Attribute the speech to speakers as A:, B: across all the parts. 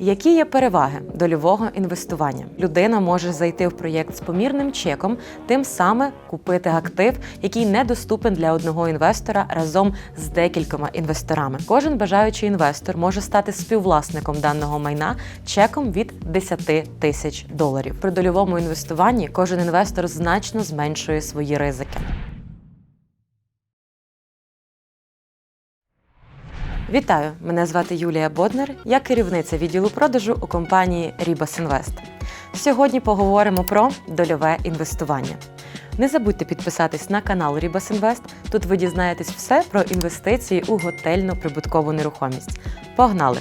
A: Які є переваги дольового інвестування? Людина може зайти в проєкт з помірним чеком, тим саме купити актив, який недоступен для одного інвестора разом з декількома інвесторами. Кожен бажаючий інвестор може стати співвласником даного майна чеком від 10 тисяч доларів. При дольовому інвестуванні кожен інвестор значно зменшує свої ризики. Вітаю! Мене звати Юлія Боднер. Я керівниця відділу продажу у компанії Ribas Invest. Сьогодні поговоримо про дольове інвестування. Не забудьте підписатись на канал Ribas Invest. Тут ви дізнаєтесь все про інвестиції у готельну прибуткову нерухомість. Погнали!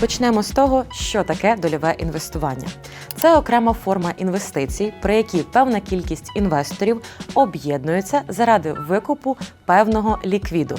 A: Почнемо з того, що таке дольове інвестування. Це окрема форма інвестицій, при якій певна кількість інвесторів об'єднуються заради викупу певного ліквіду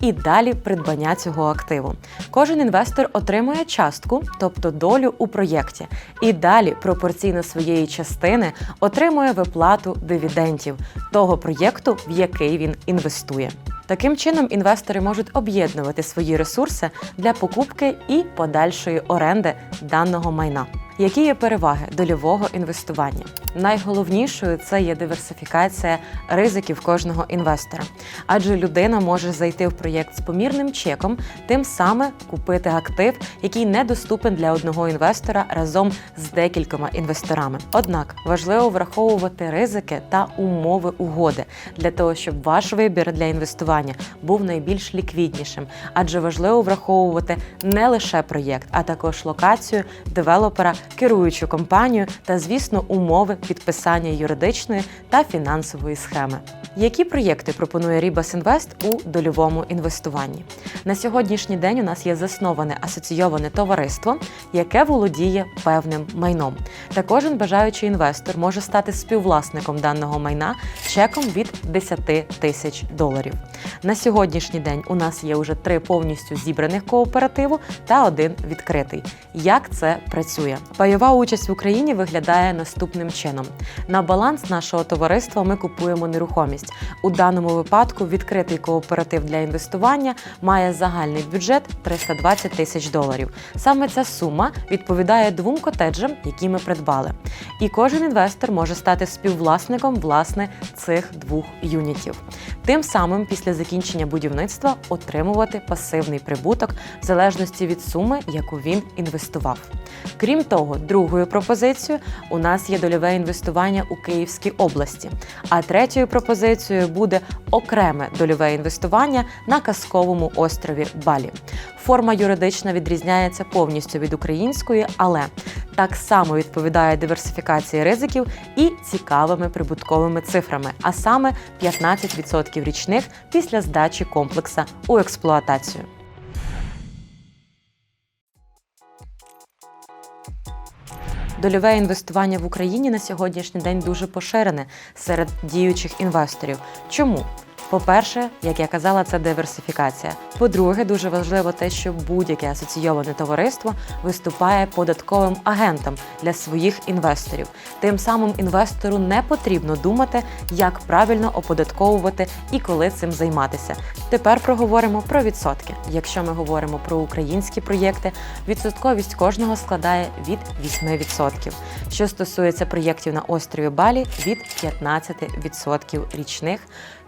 A: і далі придбання цього активу. Кожен інвестор отримує частку, тобто долю у проєкті, і далі пропорційно своєї частини отримує виплату дивідендів того проєкту, в який він інвестує. Таким чином, інвестори можуть об'єднувати свої ресурси для покупки і подальшої оренди даного майна. Які є переваги дольового інвестування? Найголовнішою це є диверсифікація ризиків кожного інвестора, адже людина може зайти в проєкт з помірним чеком, тим саме купити актив, який недоступен для одного інвестора разом з декількома інвесторами. Однак важливо враховувати ризики та умови угоди для того, щоб ваш вибір для інвестування був найбільш ліквіднішим, адже важливо враховувати не лише проєкт, а також локацію, девелопера, керуючу компанію та, звісно, умови підписання юридичної та фінансової схеми. Які проєкти пропонує Ribas Invest у дольовому інвестуванні? На сьогоднішній день у нас є засноване асоційоване товариство, яке володіє певним майном. Та кожен бажаючий інвестор може стати співвласником даного майна чеком від 10 тисяч доларів. На сьогоднішній день у нас є вже три повністю зібраних кооперативу та один відкритий. Як це працює? Пайова участь в Україні виглядає наступним чином: на баланс нашого товариства ми купуємо нерухомість. У даному випадку відкритий кооператив для інвестування має загальний бюджет 320 тисяч доларів. Саме ця сума відповідає двом котеджам, які ми придбали. І кожен інвестор може стати співвласником власне цих двох юнітів. Тим самим після закінчення будівництва отримувати пасивний прибуток в залежності від суми, яку він інвестував. Крім того, другою пропозицією у нас є дольове інвестування у Київській області, а третьою пропозицією буде окреме дольове інвестування на казковому острові Балі. Форма юридична відрізняється повністю від української, але так само відповідає диверсифікації ризиків і цікавими прибутковими цифрами, а саме 15% річних після здачі комплекса у експлуатацію. Дольове інвестування в Україні на сьогоднішній день дуже поширене серед діючих інвесторів. Чому? По-перше, як я казала, це диверсифікація. По-друге, дуже важливо те, що будь-яке асоційоване товариство виступає податковим агентом для своїх інвесторів. Тим самим інвестору не потрібно думати, як правильно оподатковувати і коли цим займатися. Тепер проговоримо про відсотки. Якщо ми говоримо про українські проєкти, відсотковість кожного складає від 8%. Що стосується проєктів на острові Балі, від 15% річних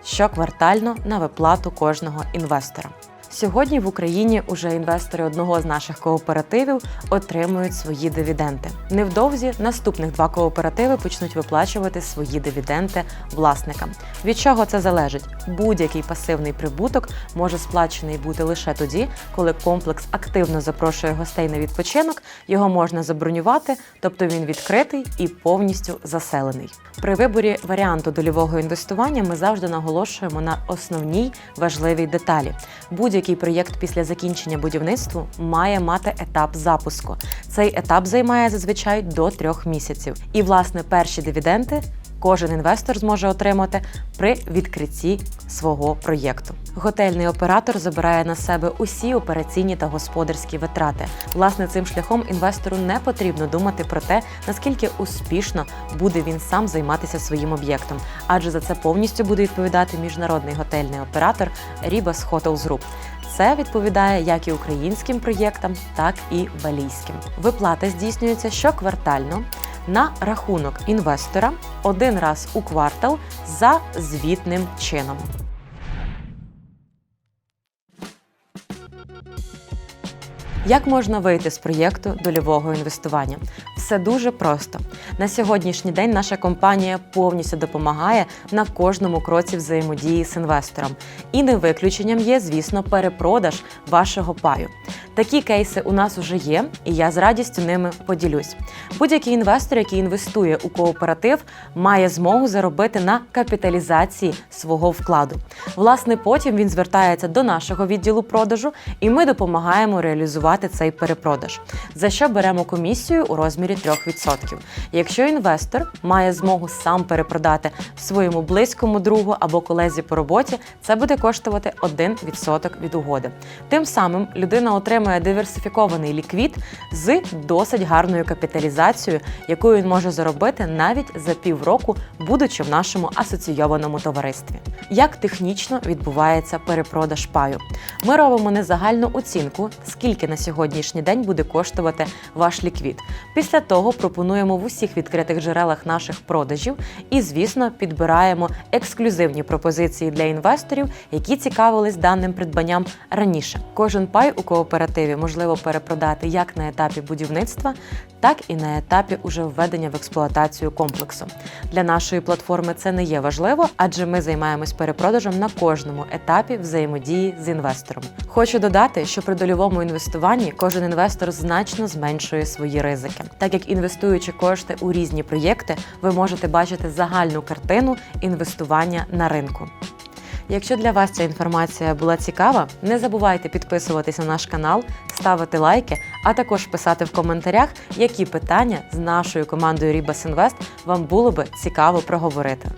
A: щоквартально на виплату кожного інвестора. Сьогодні в Україні уже інвестори одного з наших кооперативів отримують свої дивіденди. Невдовзі наступних два кооперативи почнуть виплачувати свої дивіденди власникам. Від чого це залежить? Будь-який пасивний прибуток може сплачений бути лише тоді, коли комплекс активно запрошує гостей на відпочинок, його можна забронювати, тобто він відкритий і повністю заселений. При виборі варіанту дольового інвестування ми завжди наголошуємо на основній важливій деталі. Будь-який проєкт після закінчення будівництва має мати етап запуску. Цей етап займає зазвичай до трьох місяців. І, власне, перші дивіденди кожен інвестор зможе отримати при відкритті свого проєкту. Готельний оператор забирає на себе усі операційні та господарські витрати. Власне, цим шляхом інвестору не потрібно думати про те, наскільки успішно буде він сам займатися своїм об'єктом, адже за це повністю буде відповідати міжнародний готельний оператор Ribas Hotels Group. Це відповідає як і українським проєктам, так і балійським. Виплата здійснюється щоквартально на рахунок інвестора один раз у квартал за звітним чином. Як можна вийти з проєкту дольового інвестування? Все дуже просто. На сьогоднішній день наша компанія повністю допомагає на кожному кроці взаємодії з інвестором. І не виключенням є, звісно, перепродаж вашого паю. Такі кейси у нас вже є, і я з радістю ними поділюсь. Будь-який інвестор, який інвестує у кооператив, має змогу заробити на капіталізації свого вкладу. Власне, потім він звертається до нашого відділу продажу, і ми допомагаємо реалізувати цей перепродаж, за що беремо комісію у розмірі 3%. Якщо інвестор має змогу сам перепродати своєму близькому другу або колезі по роботі, це буде коштувати 1% від угоди. Тим самим людина отримує диверсифікований ліквід з досить гарною капіталізацією, яку він може заробити навіть за півроку, будучи в нашому асоційованому товаристві. Як технічно відбувається перепродаж паю? Ми робимо не загальну оцінку, скільки на сьогоднішній день буде коштувати ваш ліквід. Після того пропонуємо в усіх відкритих джерелах наших продажів і, звісно, підбираємо ексклюзивні пропозиції для інвесторів, які цікавились даним придбанням раніше. Кожен пай у кооперативі можливо перепродати як на етапі будівництва, так і на етапі уже введення в експлуатацію комплексу. Для нашої платформи це не є важливо, адже ми займаємось перепродажем на кожному етапі взаємодії з інвестором. Хочу додати, що при дольовому інвестуванні кожен інвестор значно зменшує свої ризики, так як інвестуючи кошти у різні проєкти, ви можете бачити загальну картину інвестування на ринку. Якщо для вас ця інформація була цікава, не забувайте підписуватися на наш канал, ставити лайки, а також писати в коментарях, які питання з нашою командою Рібас Інвест вам було би цікаво проговорити.